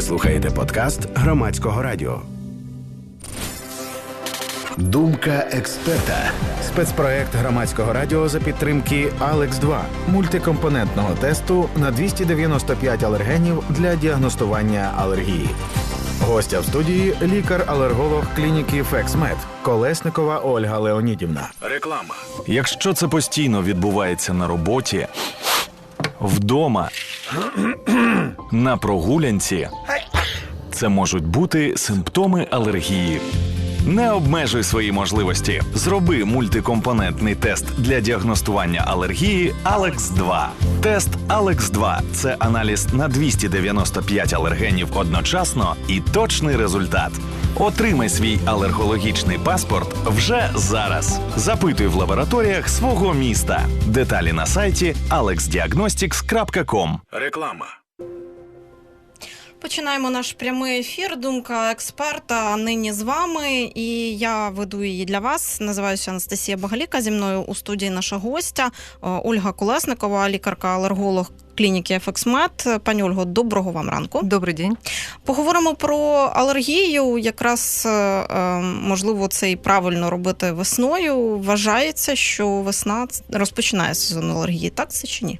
Ви слухаєте подкаст громадського радіо. Думка експерта. Спецпроект громадського радіо за підтримки Алекс 2 мультикомпонентного тесту на 295 алергенів для діагностування алергії. Гостя в студії лікар-алерголог клініки Фексмед Колесникова Ольга Леонідівна. Реклама. Якщо це постійно відбувається на роботі, вдома, на прогулянці, це можуть бути симптоми алергії. Не обмежуй свої можливості. Зроби мультикомпонентний тест для діагностування алергії Алекс 2 Тест Алекс 2 це аналіз на 295 алергенів одночасно і точний результат. Отримай свій алергологічний паспорт вже зараз. Запитуй в лабораторіях свого міста. Деталі на сайті alexdiagnostics.com Реклама. Починаємо наш прямий ефір. Думка експерта нині з вами. І я веду її для вас. Називаюся Анастасія Багаліка. Зі мною у студії наша гостя е, Ольга Колесникова, лікарка-алерголог клініки «Ефексмед». Пані Ольго, доброго вам ранку. Добрий день. Поговоримо про алергію. Якраз е, е, можливо це і правильно робити весною. Вважається, що весна розпочинає сезон алергії. Так це чи ні?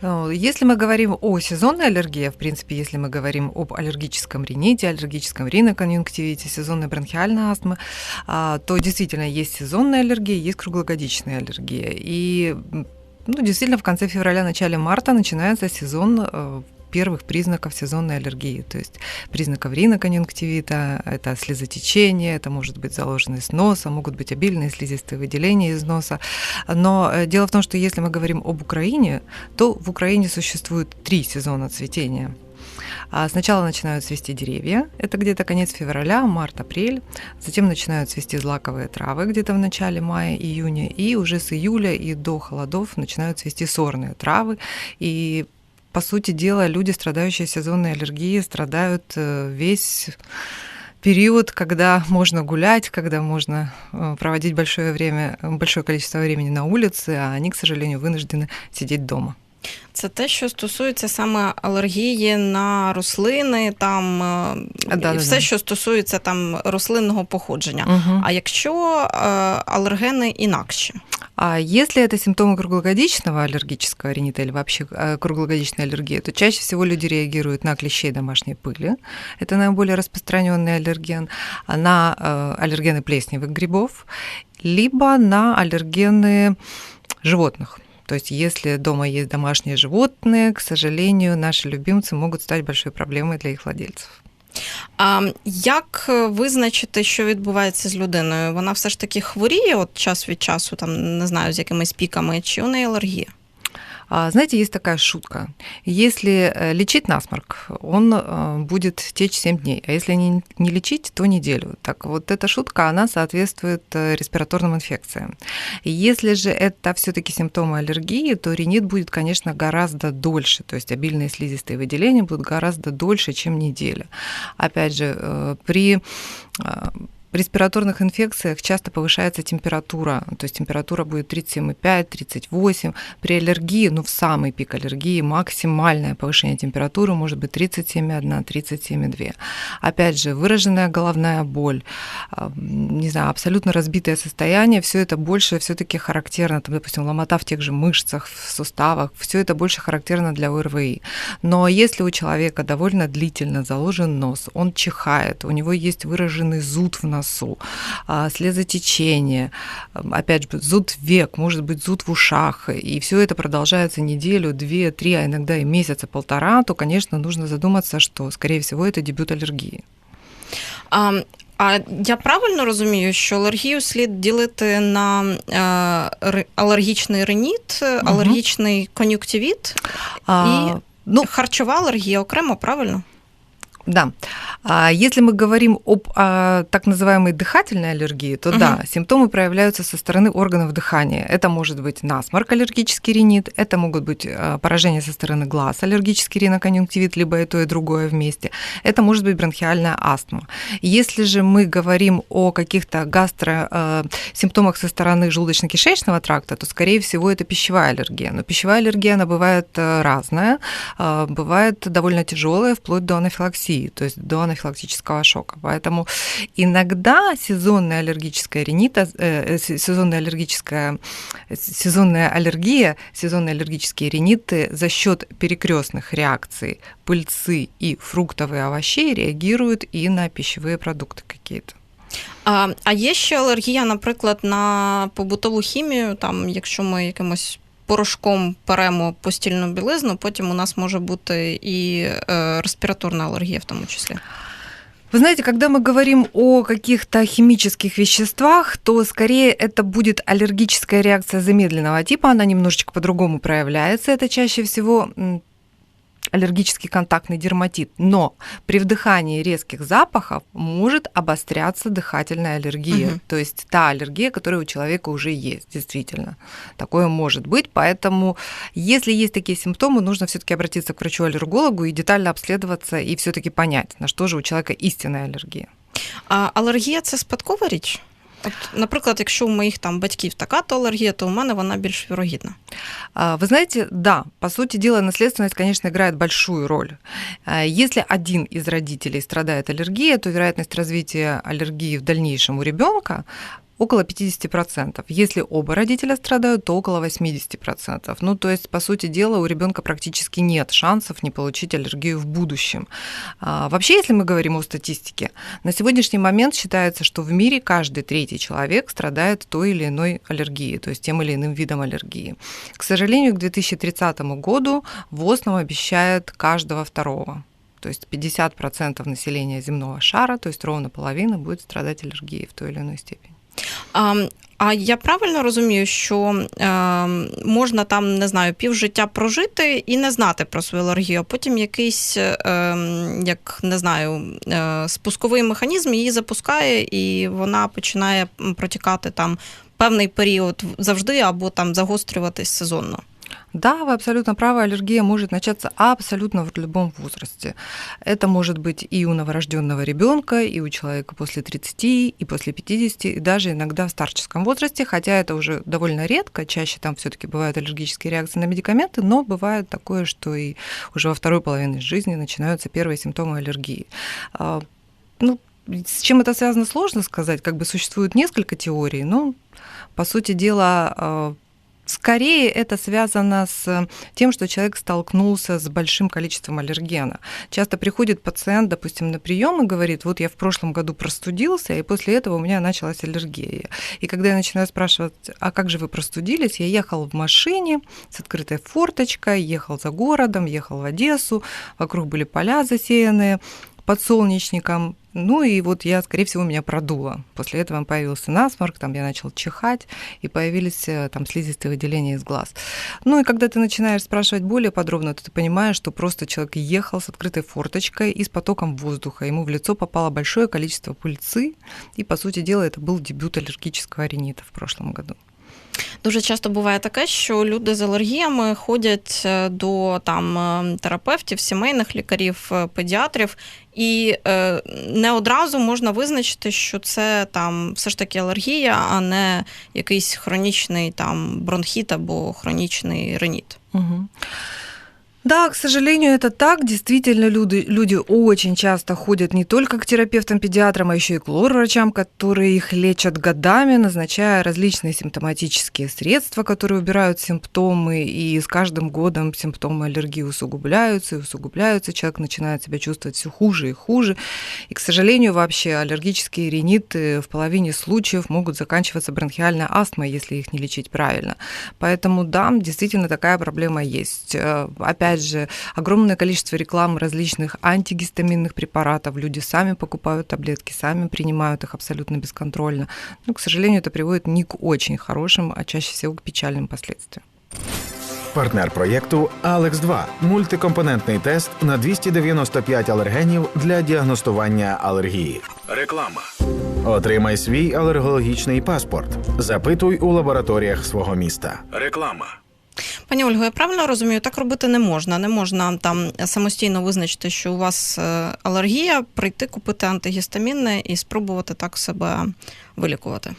Если мы говорим о сезонной аллергии, в принципе, если мы говорим об аллергическом рините, аллергическом риноконъюнктивите, сезонной бронхиальной астмы, то действительно есть сезонная аллергия, есть круглогодичная аллергия. И ну, действительно, в конце февраля, начале марта начинается сезон э, первых признаков сезонной аллергии, то есть признаков риноконъюнктивита, это слезотечение, это может быть заложенность носа, могут быть обильные слизистые выделения из носа. Но э, дело в том, что если мы говорим об Украине, то в Украине существует три сезона цветения. А сначала начинают цвести деревья, это где-то конец февраля, март-апрель. Затем начинают цвести злаковые травы где-то в начале мая-июня. И уже с июля и до холодов начинают цвести сорные травы. И по сути дела, люди, страдающие сезонной аллергией, страдают э, весь период, когда можно гулять, когда можно э, проводить большое время, большое количество времени на улице, а они, к сожалению, вынуждены сидеть дома. Це те, що стосується саме алергії на рослини, там е, да, і все, да. що стосується там рослинного походження. Угу. А якщо е, алергени інакші? А если это симптомы круглогодичного аллергического ринита или вообще э, круглогодичной аллергии, то чаще всего люди реагируют на клещей домашней пыли. Это наиболее распространенный аллерген, на э, аллергены плесневых грибов, либо на аллергены животных. То есть если дома есть домашние животные, к сожалению, наши любимцы могут стать большой проблемой для их владельцев. А як визначити, що відбувається з людиною? Вона все ж таки хворіє от час від часу, там не знаю, з якимись піками, чи у неї алергія? А, знаете, есть такая шутка. Если э, лечить насморк, он э, будет течь 7 дней, а если не, не лечить, то неделю. Так вот эта шутка, она соответствует э, респираторным инфекциям. Если же это все таки симптомы аллергии, то ринит будет, конечно, гораздо дольше, то есть обильные слизистые выделения будут гораздо дольше, чем неделя. Опять же, при респираторных инфекциях часто повышается температура, то есть температура будет 37,5-38. При аллергии, ну в самый пик аллергии, максимальное повышение температуры может быть 37,1-37,2. Опять же, выраженная головная боль, не знаю, абсолютно разбитое состояние, все это больше все таки характерно, там, допустим, ломота в тех же мышцах, в суставах, все это больше характерно для ОРВИ. Но если у человека довольно длительно заложен нос, он чихает, у него есть выраженный зуд в носу, носу, а, слезотечение, опять же, зуд век, может быть, зуд в ушах, и все это продолжается неделю, две, три, а иногда и месяца, полтора, то, конечно, нужно задуматься, что, скорее всего, это дебют аллергии. А, а я правильно розумію, що алергію слід ділити на е, алергічний реніт, алергічний кон'юктивіт і ну, харчова алергія окремо, правильно? Да. А если мы говорим об а, так называемой дыхательной аллергии, то Мгм. да, симптомы проявляются со стороны органов дыхания. Это может быть насморк, аллергический ринит, это могут быть а, поражения со стороны глаз, аллергический риноконъюнктивит, либо и то, и другое вместе. Это может быть бронхиальная астма. Если же мы говорим о каких-то гастро э, симптомах со стороны желудочно-кишечного тракта, то, скорее всего, это пищевая аллергия. Но пищевая аллергия, она бывает э, разная, э, бывает довольно тяжелая, вплоть до анафилаксии, то есть до анафилактического шока. Поэтому иногда сезонная аллергическая ринита, э, э, с- сезонная аллергическая, э, сезонная аллергия, сезонные аллергические риниты за счет перекрестных реакций пыльцы и фруктов и овощей реагируют и на пищевые продукты какие-то. А, а є ще алергія, наприклад, на побутову хімію, там, якщо ми якимось порошком перемо постільну білизну, потім у нас може бути і е, респіраторна алергія в тому числі. Вы знаете, когда мы говорим о каких-то химических веществах, то скорее это будет аллергическая реакция замедленного типа, она немножечко по-другому проявляется. Это чаще всего м, аллергический контактный дерматит. Но при вдыхании резких запахов может обостряться дыхательная аллергия. Мгм. То есть та аллергия, которая у человека уже есть, действительно. Такое может быть. Поэтому, если есть такие симптомы, нужно все-таки обратиться к врачу-аллергологу и детально обследоваться и все-таки понять, на что же у человека истинная аллергия. А алергія це спадкова річ? От, наприклад, якщо у моїх там батьків така то алергія, то у мене вона більш вірогідна. А, Вы знаете, да, по сути дела, наследственность, конечно, играет большую роль. А, Если один из родителей страдает аллергией, то вероятность развития аллергии в дальнейшем у ребенка около 50%. Если оба родителя страдают, то около 80%. Ну, то есть, по сути дела, у ребенка практически нет шансов не получить аллергию в будущем. А, Вообще, если мы говорим о статистике, на сегодняшний момент считается, что в мире каждый третий человек страдает той или иной аллергией, то есть тем или иным видом аллергии. К сожалению, к 2030 году ВОЗ нам обещает каждого второго. То есть 50% населения земного шара, то есть ровно половина, будет страдать аллергией в той или иной степени. А, я правильно розумію, що е, можна там, не знаю, півжиття прожити і не знати про свою алергію, а потім якийсь, е, як не знаю, е, спусковий механізм її запускає, і вона починає протікати там певний період завжди або там загострюватись сезонно. Да, вы абсолютно правы, аллергия может начаться абсолютно в любом возрасте. Это может быть и у новорожденного ребенка, и у человека после 30, и после 50, и даже иногда в старческом возрасте, хотя это уже довольно редко, чаще там все-таки бывают аллергические реакции на медикаменты, но бывает такое, что и уже во второй половине жизни начинаются первые симптомы аллергии. А, Ну, с чем это связано, сложно сказать. Как бы существует несколько теорий, но, по сути дела, а, Скорее это связано с тем, что человек столкнулся с большим количеством аллергена. Часто приходит пациент, допустим, на прием и говорит, вот я в прошлом году простудился, и после этого у меня началась аллергия. И когда я начинаю спрашивать, а как же вы простудились, я ехал в машине с открытой форточкой, ехал за городом, ехал в Одессу, вокруг были поля засеянные подсолнечником, ну и вот я, скорее всего, меня продуло. После этого появился насморк, там я начал чихать, и появились э, там слизистые выделения из глаз. Ну и когда ты начинаешь спрашивать более подробно, то ты понимаешь, что просто человек ехал с открытой форточкой и с потоком воздуха. Ему в лицо попало большое количество пыльцы, и, по сути дела, это был дебют аллергического ринита в прошлом году. Дуже часто буває таке, що люди з алергіями ходять е, до там е, терапевтів, сімейних лікарів, е, педіатрів, і не одразу можна визначити, що це там все ж таки алергія, а не якийсь хронічний там бронхіт або хронічний реніт. Мгм. Да, к сожалению, это так. Действительно, люди, люди очень часто ходят не только к терапевтам-педиатрам, а еще и к лор-врачам, которые их лечат годами, назначая различные симптоматические средства, которые убирают симптомы, и с каждым годом симптомы аллергии усугубляются и усугубляются, человек начинает себя чувствовать все хуже и хуже. И, к сожалению, вообще аллергические риниты в половине случаев могут заканчиваться бронхиальной астмой, если их не лечить правильно. Поэтому, да, действительно такая проблема есть. Э, Опять же, огромное количество рекламы различных антигистаминных препаратов. Люди сами покупают таблетки, сами принимают их абсолютно бесконтрольно. Но, к сожалению, это приводит не к очень хорошим, а чаще всего к печальным последствиям. Партнер проєкту Алекс 2 мультикомпонентний тест на 295 алергенів для діагностування алергії. Реклама. Отримай свій алергологічний паспорт. Запитуй у лабораторіях свого міста. Реклама. Пані Ольго, я правильно розумію, так робити не можна. Не можна там самостійно визначити, що у вас е, алергія, прийти купити антигістамінне і спробувати так себе вилікувати.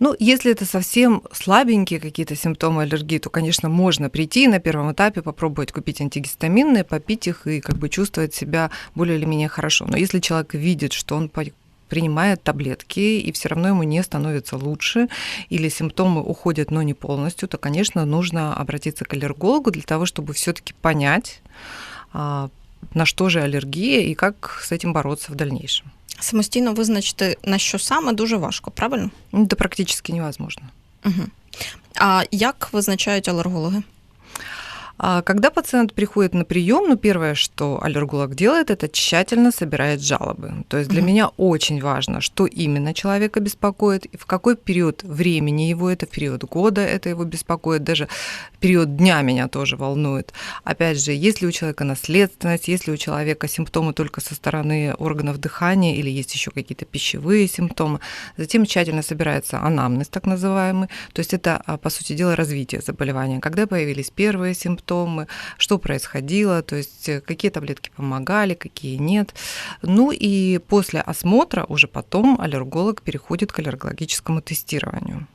Ну, если это совсем слабенькие какие-то симптомы аллергии, то, конечно, можно прийти и на первом этапе попробовать купить антигистаминные, попить их и как бы чувствовать себя более или менее хорошо. Но если человек видит, что он по- принимает таблетки, и все равно ему не становится лучше, или симптомы уходят, но не полностью, то, конечно, нужно обратиться к аллергологу для того, чтобы все-таки понять, а, на что же аллергия и как с этим бороться в дальнейшем. Самостійно визначити на що саме дуже важко, правильно? Это практически невозможно. Угу. А як визначають алергологи? А Когда пациент приходит на прием, ну, первое, что аллерголог делает, это тщательно собирает жалобы. То есть для Мгм. меня очень важно, что именно человека беспокоит, и в какой период времени его это, в период года это его беспокоит, даже период дня меня тоже волнует. Опять же, есть ли у человека наследственность, есть ли у человека симптомы только со стороны органов дыхания, или есть еще какие-то пищевые симптомы. Затем тщательно собирается анамнез, так называемый. То есть это, а, по сути дела, развитие заболевания. Когда появились первые симптомы, что происходило, то есть э, какие таблетки помогали, какие нет. Ну и после осмотра уже потом аллерголог переходит к аллергологическому тестированию.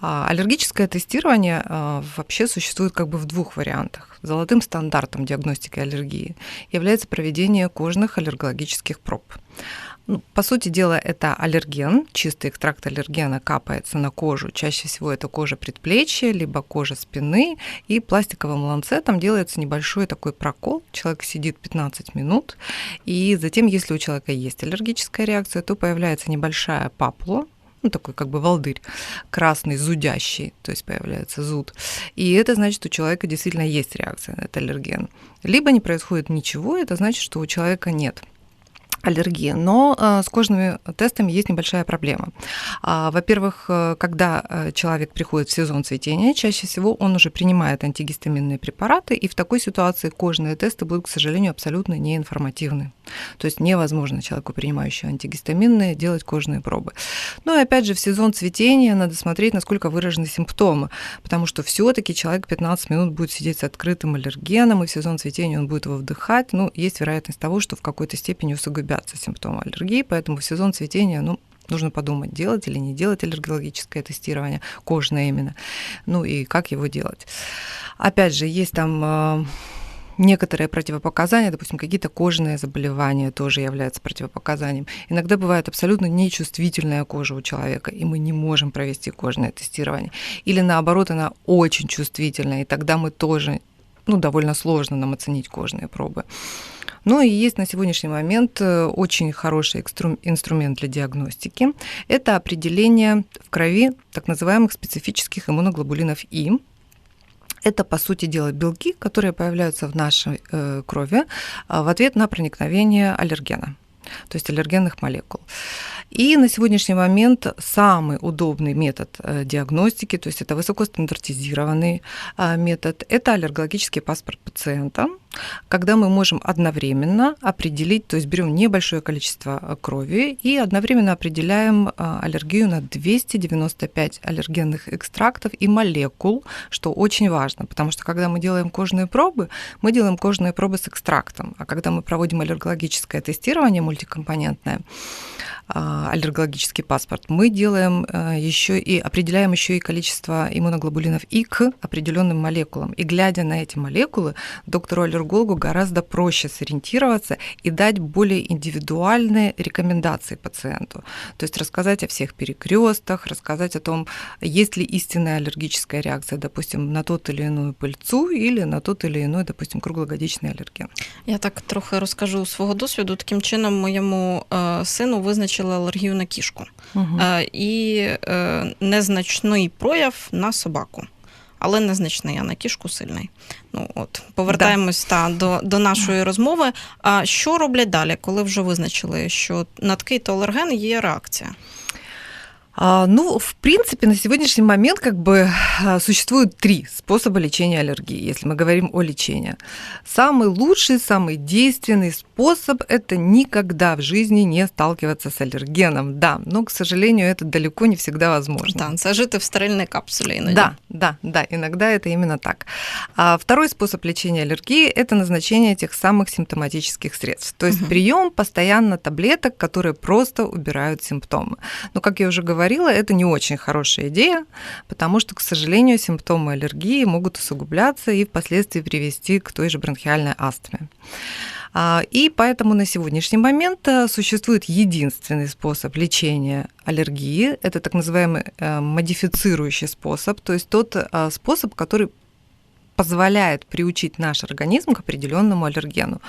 А Аллергическое тестирование а, вообще существует как бы в двух вариантах. Золотым стандартом диагностики аллергии является проведение кожных аллергологических проб. Ну, по сути дела, это аллерген, чистый экстракт аллергена капается на кожу. Чаще всего это кожа предплечья, либо кожа спины, и пластиковым ланцетом делается небольшой такой прокол. Человек сидит 15 минут, и затем, если у человека есть аллергическая реакция, то появляется небольшая папула, ну, такой как бы волдырь, красный, зудящий, то есть появляется зуд. И это значит, у человека действительно есть реакция на этот аллерген. Либо не происходит ничего, это значит, что у человека нет аллергии. Но э, с кожными тестами есть небольшая проблема. А, Во-первых, э, когда э, человек приходит в сезон цветения, чаще всего он уже принимает антигистаминные препараты, и в такой ситуации кожные тесты будут, к сожалению, абсолютно неинформативны. То есть невозможно человеку, принимающему антигистаминные, делать кожные пробы. Ну и опять же, в сезон цветения надо смотреть, насколько выражены симптомы, потому что все таки человек 15 минут будет сидеть с открытым аллергеном, и в сезон цветения он будет его вдыхать. Ну, есть вероятность того, что в какой-то степени усугубятся симптомы аллергии, поэтому в сезон цветения, ну, нужно подумать, делать или не делать аллергологическое тестирование, кожное именно, ну и как его делать. Опять же, есть там э, некоторые противопоказания, допустим, какие-то кожные заболевания тоже являются противопоказанием. Иногда бывает абсолютно нечувствительная кожа у человека, и мы не можем провести кожное тестирование. Или наоборот, она очень чувствительная, и тогда мы тоже, ну, довольно сложно нам оценить кожные пробы. Ну и есть на сегодняшний момент э, очень хороший инструмент для диагностики. Это определение в крови так называемых специфических иммуноглобулинов И. Это, по сути дела, белки, которые появляются в нашей э, крови э, в ответ на проникновение аллергена, то есть аллергенных молекул. И на сегодняшний момент самый удобный метод э, диагностики, то есть это высокостандартизированный э, метод, это аллергологический паспорт пациента, когда мы можем одновременно определить, то есть берем небольшое количество э, крови и одновременно определяем э, аллергию на 295 аллергенных экстрактов и молекул, что очень важно, потому что когда мы делаем кожные пробы, мы делаем кожные пробы с экстрактом, а когда мы проводим аллергологическое тестирование мультикомпонентное, а, аллергологический паспорт, мы делаем еще и определяем еще и количество иммуноглобулинов И к определенным молекулам. И глядя на эти молекулы, доктору аллергологу гораздо проще сориентироваться и дать более индивидуальные рекомендации пациенту. То есть рассказать о всех перекрестах, рассказать о том, есть ли истинная аллергическая реакция, допустим, на тот или иную пыльцу или на тот или иной, допустим, круглогодичний аллерген. Я так трохи розкажу свого досвіду. Таким чином, моєму е, сину визначили алергію на кішку Угу. е, і е, незначний прояв на собаку. Але незначний, а на кішку сильний. Ну от повертаємось та до, до нашої розмови. А що роблять далі, коли вже визначили, що на такий то алерген є реакція? А, ну, в принципе, на сегодняшний момент как бы а, существует три способа лечения аллергии, если мы говорим о лечении. Самый лучший, самый действенный способ – это никогда в жизни не сталкиваться с аллергеном. Да, но, к сожалению, это далеко не всегда возможно. Да, це жити в стерильной капсуле іноді. Да, да, да, иногда это именно так. А второй способ лечения аллергии – это назначение тех самых симптоматических средств. То есть Мгм. прием постоянно таблеток, которые просто убирают симптомы. Но, как я уже говорила, это не очень хорошая идея, потому что, к сожалению, симптомы аллергии могут усугубляться и впоследствии привести к той же бронхиальной астме. А, И поэтому на сегодняшний момент э, существует единственный способ лечения аллергии. Это так называемый э, модифицирующий способ, то есть тот э, способ, который позволяет приучить наш организм к определенному аллергену.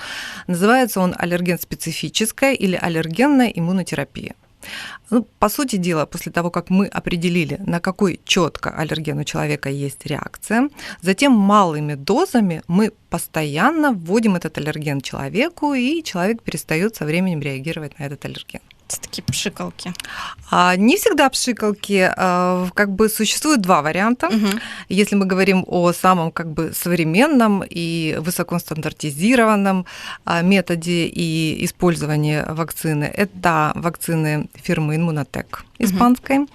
Называется он аллерген специфическая или аллергенная иммунотерапия. Ну, по сути дела, после того, как мы определили, на какой четко аллерген у человека есть реакция, затем малыми дозами мы постоянно вводим этот аллерген человеку, и человек перестает со временем реагировать на этот аллерген. Такі пшикалки. А не всегда пшикалки. а, Как бы существует два варианта. Угу. Если мы говорим о самом как бы современном и высокостандартизированном а, методе и использовании вакцины, это вакцины фирмы Immunotech испанской.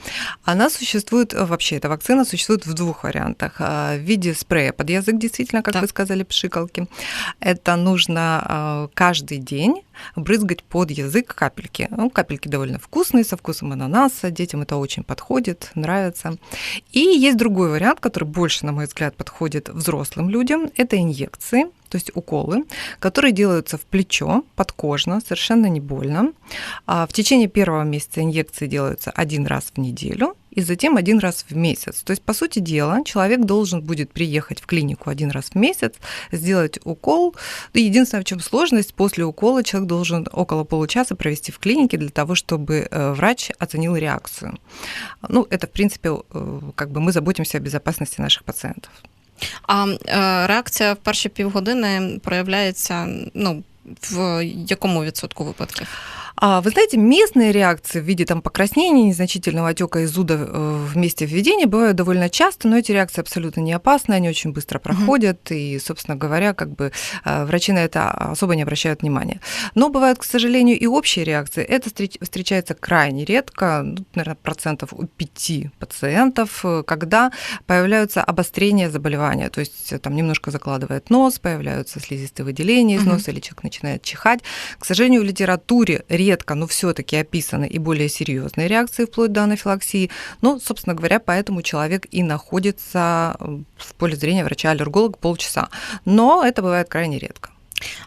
Она существует, вообще эта вакцина существует в двух вариантах. А, В виде спрея под язык, действительно, как Да. вы сказали, пшикалки. Это нужно а, каждый день брызгать под язык капельки. Ну, капельки довольно вкусные, со вкусом ананаса, детям это очень подходит, нравится. И есть другой вариант, который больше, на мой взгляд, подходит взрослым людям. Это инъекции, то есть уколы, которые делаются в плечо, подкожно, совершенно не больно. А В течение первого месяца инъекции делаются один раз в неделю и затем один раз в месяц. То есть, по сути дела, человек должен будет приехать в клинику один раз в месяц, сделать укол. И Единственное, в чем сложность, после укола человек должен около получаса провести в клинике для того, чтобы э, врач оценил реакцию. Ну, это, в принципе, э, как бы мы заботимся о безопасности наших пациентов. А е, реакція в перші півгодини проявляється ну, в якому відсотку випадків? А, Вы знаете, местные реакции в виде там, покраснения, незначительного отека и зуда э, в месте введения бывают довольно часто, но эти реакции абсолютно не опасны, они очень быстро проходят, и, собственно говоря, как бы э, врачи на это особо не обращают внимания. Но бывают, к сожалению, и общие реакции. Это встреч- встречается крайне редко, ну, наверное, процентов у 5 пациентов, э, когда появляются обострения заболевания, то есть там немножко закладывает нос, появляются слизистые выделения из Мгм. носа, или человек начинает чихать. К сожалению, в литературе редко, но все-таки описаны и более серьезные реакции вплоть до анафилаксии. Ну, собственно говоря, поэтому человек и находится э, в поле зрения врача-аллерголога полчаса. Но это бывает крайне редко.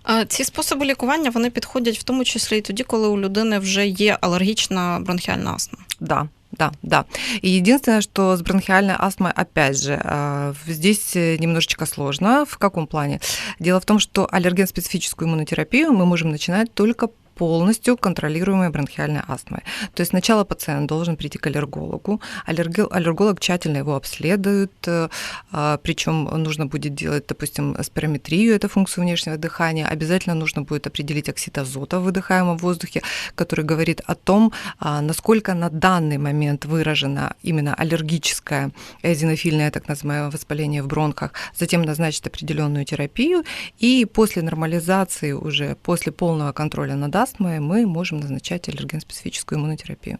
А Ці способи лікування вони підходять в тому числі і тоді, коли у людини вже є алергічна бронхіальна астма. Да, да, да. И единственное, что с бронхиальной астмой, опять же, э, здесь э, немножечко сложно. В каком плане? Дело в том, что аллерген-специфическую иммунотерапию мы можем начинать только полностью контролируемой бронхиальной астмой. То есть сначала пациент должен прийти к аллергологу, аллерго- аллерголог тщательно его обследует, э, а, причем нужно будет делать, допустим, спирометрию, это функцию внешнего дыхания, обязательно нужно будет определить оксид азота в выдыхаемом воздухе, который говорит о том, а, насколько на данный момент выражено именно аллергическое эозинофильное так называемое воспаление в бронхах, затем назначить определенную терапию, и после нормализации, уже после полного контроля над астмой, мы можем назначать аллерген-специфическую иммунотерапию.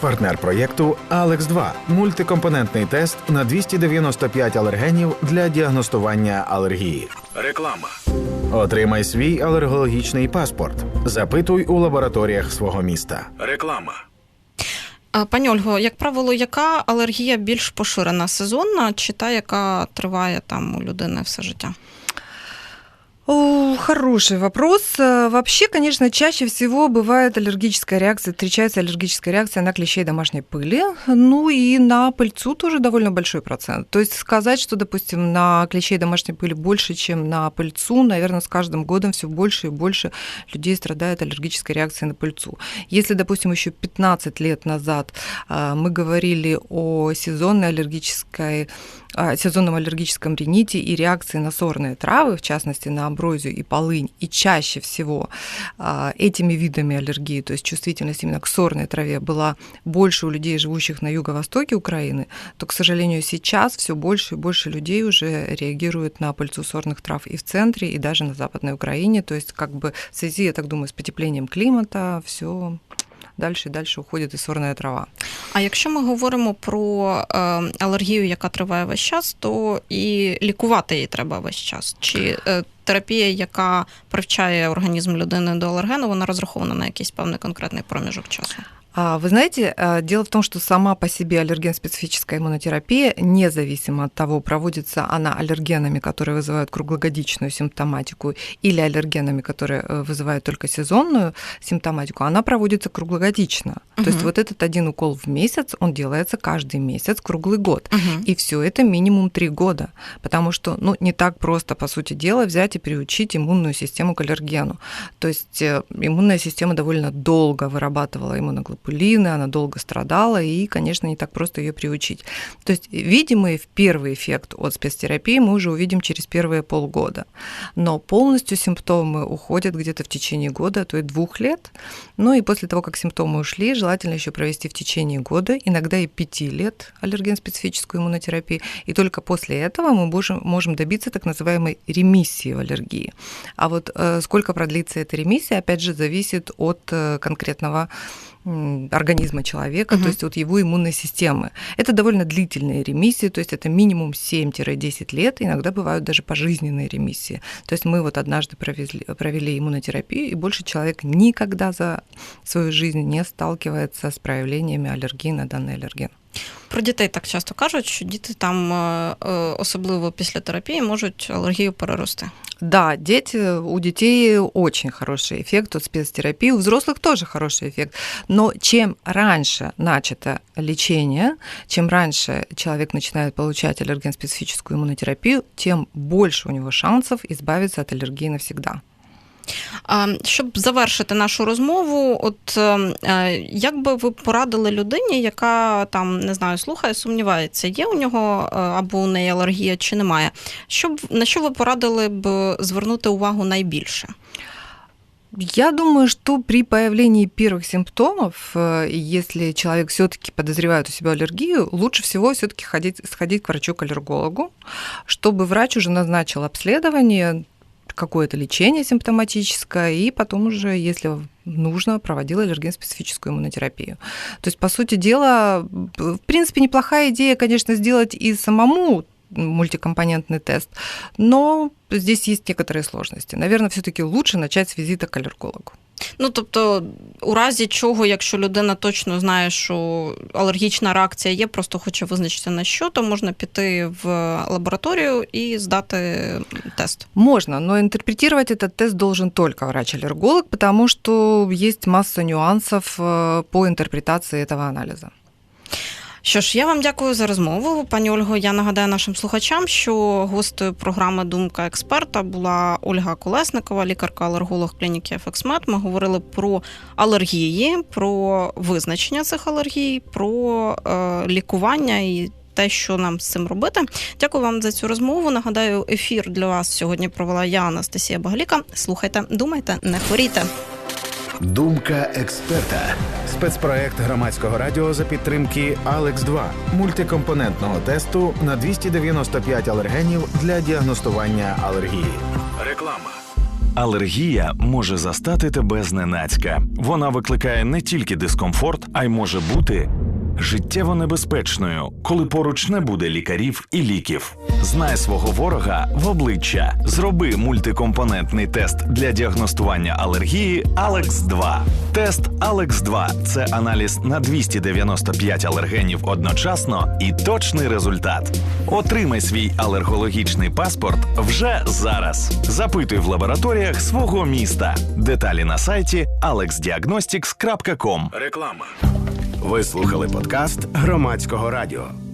Партнер проєкту Алекс 2 мультикомпонентний тест на 295 алергенів для діагностування алергії. Реклама. Отримай свій алергологічний паспорт. Запитуй у лабораторіях свого міста. Реклама. Пані Ольго, як правило, яка алергія більш поширена? Сезонна чи та, яка триває там у людини все життя? Хороший вопрос. Э, Вообще, конечно, чаще всего бывает аллергическая реакция, встречается аллергическая реакция на клещей домашней пыли, ну и на пыльцу тоже довольно большой процент. То есть сказать, что, допустим, на клещей домашней пыли больше, чем на пыльцу, наверное, с каждым годом все больше и больше людей страдает аллергической реакцией на пыльцу. Если, допустим, еще 15 лет назад э, мы говорили о сезонной аллергической о сезонном аллергическом рините и реакции на сорные травы, в частности на амброзию и полынь, и чаще всего а, этими видами аллергии, то есть чувствительность именно к сорной траве была больше у людей, живущих на юго-востоке Украины, то, к сожалению, сейчас все больше и больше людей уже реагируют на пыльцу сорных трав и в центре, и даже на Западной Украине. То есть как бы в связи, я так думаю, с потеплением климата все дальше і далі уходить і сорна трава. А якщо ми говоримо про е, алергію, яка триває весь час, то і лікувати її треба весь час. Чи е, терапія, яка привчає організм людини до алергену, вона розрахована на якийсь певний конкретний проміжок часу? А, вы знаете, э, дело в том, что сама по себе аллерген-специфическая иммунотерапия, независимо от того, проводится она аллергенами, которые вызывают круглогодичную симптоматику, или аллергенами, которые э, вызывают только сезонную симптоматику, она проводится круглогодично. Угу. То есть вот этот один укол в месяц, он делается каждый месяц, круглый год. Угу. И все это минимум три года, потому что ну, не так просто, по сути дела, взять и приучить иммунную систему к аллергену. То есть э, иммунная система довольно долго вырабатывала иммуноглобулин пылины, она долго страдала, и, конечно, не так просто ее приучить. То есть видимый первый эффект от спецтерапии мы уже увидим через первые полгода. Но полностью симптомы уходят где-то в течение года, то есть двух лет. Ну и после того, как симптомы ушли, желательно еще провести в течение года, иногда и пяти лет аллерген-специфическую иммунотерапию. И только после этого мы можем, можем добиться так называемой ремиссии в аллергии. А вот э, сколько продлится эта ремиссия, опять же, зависит от э, конкретного организма человека, угу. то есть от его иммунной системы. Это довольно длительные ремиссии, то есть это минимум 7-10 лет, иногда бывают даже пожизненные ремиссии. То есть мы вот однажды провели, провели иммунотерапию, и больше человек никогда за свою жизнь не сталкивается с проявлениями аллергии на данный аллерген. Про дітей так часто кажуть, що діти там, особливо після терапії, можуть алергію перерости. Да, дети, у детей очень хороший эффект от спецтерапии, у взрослых тоже хороший эффект. Но чем раньше начато лечение, чем раньше человек начинает получать аллерген-специфическую иммунотерапию, тем больше у него шансов избавиться от аллергии навсегда. Щоб завершити нашу розмову, от як би ви порадили людині, яка там не знаю, слухає, сумнівається, є у нього або у неї алергія чи немає? Щоб на що ви порадили б звернути увагу найбільше? Я думаю, что при появлении первых симптомов, если человек все-таки подозревает у себя аллергию, лучше всего все-таки ходить, сходить к врачу-аллергологу, чтобы врач уже назначил обследование, какое-то лечение симптоматическое, и потом уже, если нужно, проводила аллерген-специфическую иммунотерапию. То есть, по сути дела, в принципе, неплохая идея, конечно, сделать и самому мультикомпонентный тест, но здесь есть некоторые сложности. Наверное, все-таки лучше начать с визита к аллергологу. Ну, тобто, у разі чого, якщо людина точно знає, що алергічна реакція є, просто хоче визначитися на що, то можна піти в лабораторію і здати тест. Можно, но интерпретировать этот тест должен только врач-аллерголог, потому что есть масса нюансов э, по интерпретации этого анализа. Що ж, я вам дякую за розмову, пані Ольго. Я нагадаю нашим слухачам, що гостею програми Думка експерта була Ольга Колесникова, лікарка-алерголог клініки «Ефексмед». Ми говорили про алергії, про визначення цих алергій, про е, лікування і. те, що нам з цим робити, дякую вам за цю розмову. Нагадаю, ефір для вас сьогодні провела я, Анастасія Багаліка. Слухайте, думайте, не хворійте. Думка експерта, спецпроект громадського радіо за підтримки Алекс 2 мультикомпонентного тесту на 295 алергенів для діагностування алергії. Реклама. Алергія може застати тебе зненацька. Вона викликає не тільки дискомфорт, а й може бути життєво небезпечною, коли поруч не буде лікарів і ліків. Знай свого ворога в обличчя. Зроби мультикомпонентний тест для діагностування алергії Алекс 2 Тест Алекс 2 це аналіз на 295 алергенів одночасно і точний результат. Отримай свій алергологічний паспорт вже зараз. Запитуй в лабораторіях свого міста. Деталі на сайті alexdiagnostics.com. Реклама. Ви слухали подкаст громадського радіо.